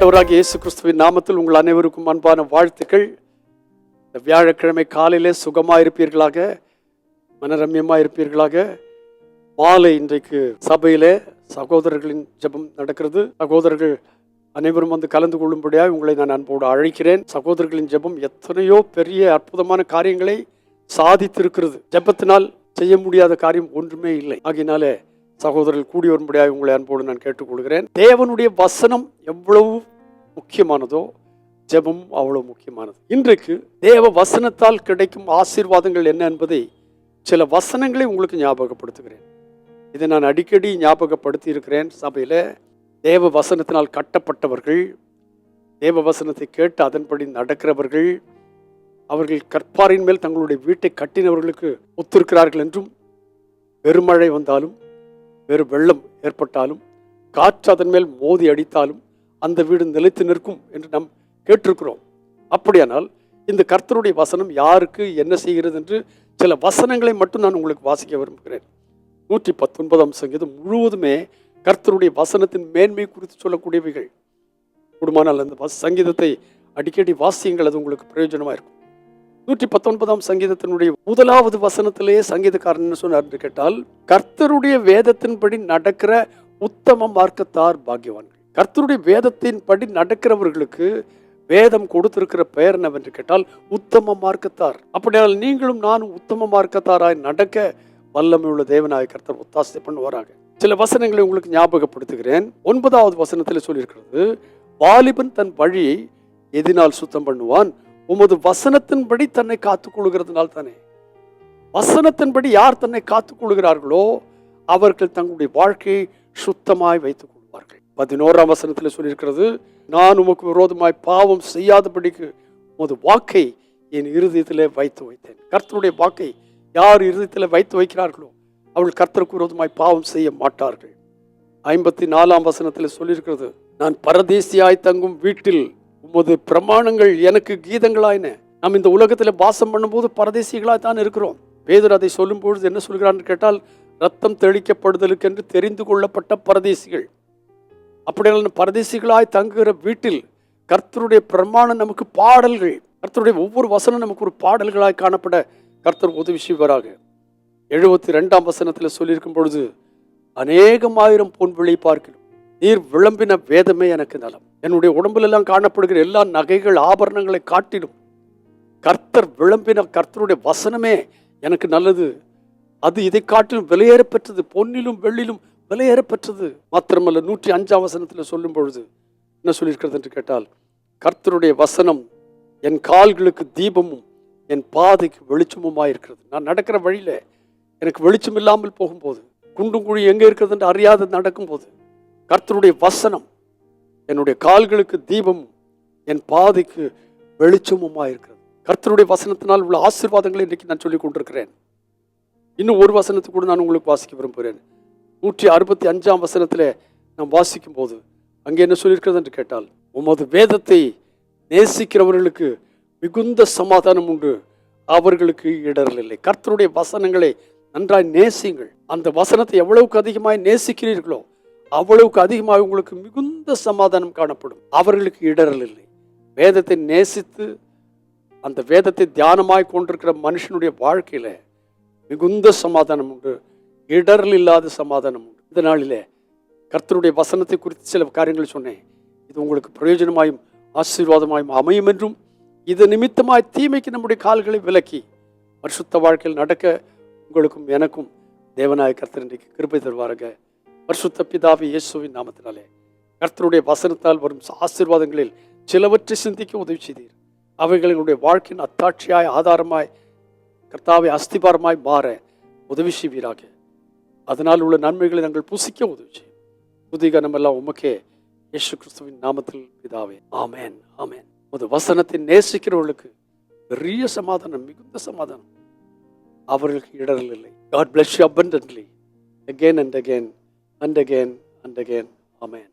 ஆண்டவராக இயேசு கிறிஸ்துவின் நாமத்தில் உங்கள் அனைவருக்கும் அன்பான வாழ்த்துக்கள். இந்த வியாழக்கிழமை காலையிலே சுகமாக இருப்பீர்களாக மனரம்யமாக இருப்பீர்களாக மாலை இன்றைக்கு சபையிலே சகோதரர்களின் ஜெபம் நடக்கிறது. சகோதரர்கள் அனைவரும் வந்து கலந்து கொள்ளும்படியாக உங்களை நான் அன்போடு அழைக்கிறேன். சகோதரர்களின் ஜெபம் எத்தனையோ பெரிய அற்புதமான காரியங்களை சாதித்திருக்கிறது. ஜெபத்தினால் செய்ய முடியாத காரியம் ஒன்றுமே இல்லை. ஆகினாலே சகோதரர்கள் கூடி வரும்படியாக உங்களை அன்போடு நான் கேட்டுக்கொள்கிறேன். தேவனுடைய வசனம் எவ்வளவு முக்கியமானதோ ஜெபம் அவ்வளோ முக்கியமானது. இன்றைக்கு தேவ வசனத்தால் கிடைக்கும் ஆசீர்வாதங்கள் என்ன என்பதை சில வசனங்களை உங்களுக்கு ஞாபகப்படுத்துகிறேன். இதை நான் அடிக்கடி ஞாபகப்படுத்தி இருக்கிறேன் சபையில். தேவ வசனத்தினால் கட்டப்பட்டவர்கள் தேவ வசனத்தை கேட்டு அதன்படி நடக்கிறவர்கள் அவர்கள் கற்பாரின் மேல் தங்களுடைய வீட்டை கட்டினவர்களுக்கு ஒத்திருக்கிறார்கள் என்றும் பெருமழை வந்தாலும் வெறும் வெள்ளம் ஏற்பட்டாலும் காற்று அதன் மேல் மோதி அடித்தாலும் அந்த வீடு நிலைத்து நிற்கும் என்று நாம் கேட்டிருக்கிறோம். அப்படியானால் இந்த கர்த்தருடைய வசனம் யாருக்கு என்ன செய்கிறது என்று சில வசனங்களை மட்டும் நான் உங்களுக்கு வாசிக்க விரும்புகிறேன். நூற்றி பத்தொன்பதாம் சங்கீதம் முழுவதுமே கர்த்தருடைய வசனத்தின் மேன்மை குறித்து சொல்லக்கூடியவைகள். கூடுமானால் அந்த வச- சங்கீதத்தை அடிக்கடி வாசியுங்கள் அது உங்களுக்கு பிரயோஜனமாக இருக்கும். நூற்றி பத்தொன்பதாம் சங்கீதத்தினுடைய முதலாவது வசனத்திலேயே சங்கீதக்காரன் என்ன சொன்னார் என்று கேட்டால் கர்த்தருடைய வேதத்தின்படி நடக்கிற உத்தம மார்க்கத்தார் பாக்கியவான்கள். கர்த்தருடைய வேதத்தின்படி நடக்கிறவர்களுக்கு வேதம் கொடுத்திருக்கிற பெயர் என்னவென்று கேட்டால் உத்தம மார்க்கத்தார். அப்படியால் நீங்களும் நானும் உத்தம மார்க்கத்தாராய் நடக்க வல்லமை உள்ள தேவனாய கர்த்தர் ஒத்தாசை பண்ணுவாராக. சில வசனங்களை உங்களுக்கு ஞாபகப்படுத்துகிறேன். ஒன்பதாவது வசனத்தில் சொல்லியிருக்கிறது வாலிபன் தன் வழியை எதினால் சுத்தம் பண்ணுவான். உமது வசனத்தின்படி தன்னை காத்துக்கொள்கிறதுனால் தானே? வசனத்தின்படி யார் தன்னை காத்துக்கொள்கிறார்களோ அவர்கள் தங்களுடைய வாழ்க்கையை சுத்தமாய் வைத்துக் பதினோராம் வசனத்தில் சொல்லியிருக்கிறது நான் உமக்கு விரோதமாய் பாவம் செய்யாதபடிக்கு உமது வாக்கை என் இருதயத்திலே வைத்து வைத்தேன். கர்த்தருடைய வாக்கை யார் இருதயத்தில் வைத்து வைக்கிறார்களோ அவள் கர்த்தருக்கு விரோதமாய் பாவம் செய்ய மாட்டார்கள். ஐம்பத்தி நாலாம் வசனத்தில் சொல்லியிருக்கிறது நான் பரதேசியாய் தங்கும் வீட்டில் உமது பிரமாணங்கள் எனக்கு கீதங்களாயின. நாம் இந்த உலகத்தில் வாசம் பண்ணும்போது பரதேசிகளாய் தான் இருக்கிறோம். பேதர் அதை சொல்லும்பொழுது என்ன சொல்கிறான்னு கேட்டால் ரத்தம் தெளிக்கப்படுதலுக்கு என்று தெரிந்து கொள்ளப்பட்ட பரதேசிகள். அப்படியெல்லாம் பரதேசிகளாய் தங்குகிற வீட்டில் கர்த்தருடைய பிரமாணம் நமக்கு பாடல்கள் கர்த்தருடைய ஒவ்வொரு வசனம் நமக்கு ஒரு பாடல்களாய் காணப்பட கர்த்தர் உதவி செய்வாராக. எழுபத்தி ரெண்டாம் வசனத்தில் சொல்லியிருக்கும் பொழுது அநேகமாயிரம் பொன் விளை பார்க்கிறோம் நீர் விளம்பின வேதமே எனக்கு நலம். என்னுடைய உடம்பிலெல்லாம் காணப்படுகிற எல்லா நகைகள் ஆபரணங்களை காட்டிடும். கர்த்தர் விளம்பின கர்த்தருடைய வசனமே எனக்கு நல்லது. அது இதை காட்டிலும் விலையேற பெற்றது பொன்னிலும் வெள்ளிலும் விலையேறப்பெற்றது மாத்திரமல்ல நூற்றி அஞ்சாம் வசனத்தில் சொல்லும் பொழுது என்ன சொல்லியிருக்கிறது என்று கேட்டால் கர்த்தருடைய வசனம் என் கால்களுக்கு தீபமும் என் பாதைக்கு வெளிச்சமுமாக இருக்கிறது நான் நடக்கிற வழியில் எனக்கு வெளிச்சம் இல்லாமல் போகும்போது குண்டும் குழி எங்கே இருக்கிறது என்று அறியாது நடக்கும்போது கர்த்தருடைய வசனம் என்னுடைய கால்களுக்கு தீபமும் என் பாதைக்கு வெளிச்சமுமாக இருக்கிறது கர்த்தருடைய வசனத்தினால் உள்ள ஆசீர்வாதங்களை இன்றைக்கு நான் சொல்லிக் கொண்டிருக்கிறேன். இன்னும் ஒரு வசனத்தை கூட நான் உங்களுக்கு வாசிக்க விரும்புகிறேன். நூற்றி அறுபத்தி அஞ்சாம் வசனத்தில் நாம் வாசிக்கும் போது அங்கே என்ன சொல்லியிருக்கிறது என்று கேட்டால் உமது வேதத்தை நேசிக்கிறவர்களுக்கு மிகுந்த சமாதானம் உண்டு அவர்களுக்கு இடரல் இல்லை கர்த்தருடைய வசனங்களை நன்றாய் நேசியுங்கள். அந்த வசனத்தை எவ்வளவுக்கு அதிகமாய் நேசிக்கிறீர்களோ அவ்வளவுக்கு அதிகமாக உங்களுக்கு மிகுந்த சமாதானம் காணப்படும். அவர்களுக்கு இடரல் இல்லை வேதத்தை நேசித்து அந்த வேதத்தை தியானமாய் கொண்டிருக்கிற மனுஷனுடைய வாழ்க்கையில் மிகுந்த சமாதானம் உண்டு. இடரல் இல்லாத சமாதானம் உண்டு. இந்த நாளிலே கர்த்தருடைய வசனத்தை குறித்து சில காரியங்கள் சொன்னேன். இது உங்களுக்கு பிரயோஜனமாயும் ஆசீர்வாதமாயும் அமையும் என்றும் இது நிமித்தமாய் தீமைக்கு நம்முடைய கால்களை விலக்கி பரிசுத்த வாழ்க்கையில் நடக்க உங்களுக்கும் எனக்கும் தேவநாய கர்த்தர் இன்றைக்கு கிருப்பை தருவாருங்க பரிசுத்த பிதாவி இயேசுவின் நாமத்தினாலே கர்த்தருடைய வசனத்தால் வரும் ஆசீர்வாதங்களில் சிலவற்றை சிந்திக்க உதவி செய்தீர். அவைகளினுடைய வாழ்க்கையின் அத்தாட்சியாய் ஆதாரமாய் கர்த்தாவை அஸ்திபாரமாய் மாற உதவி செய்வீராக. அதனால் உள்ள நன்மைகளை நாங்கள் புசிக்க உதவி செய்யும். புதிகனம் எல்லாம் உமக்கே இயேசு கிறிஸ்துவின் நாமத்தில் பிதாவே. ஆமேன் ஆமேன். உமது வசனத்தை நேசிக்கிறவர்களுக்கு பெரிய சமாதானம் மிகுந்த சமாதானம். அவர்களுக்கு இடரல் இல்லை. God bless you abundantly again and again and again and again. Amen